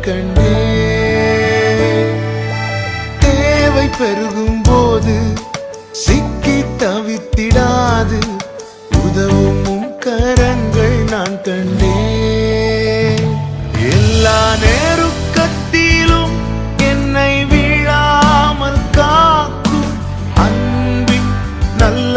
கண்டேன் தேவை பெருகும் போது சிக்கி தவித்திடாது. உதவும் உம் கரங்கள் நான் கண்டேன். எல்லா நேருக்கத்திலும் என்னை வீழாமல் காக்கும் அன்பின் நல்ல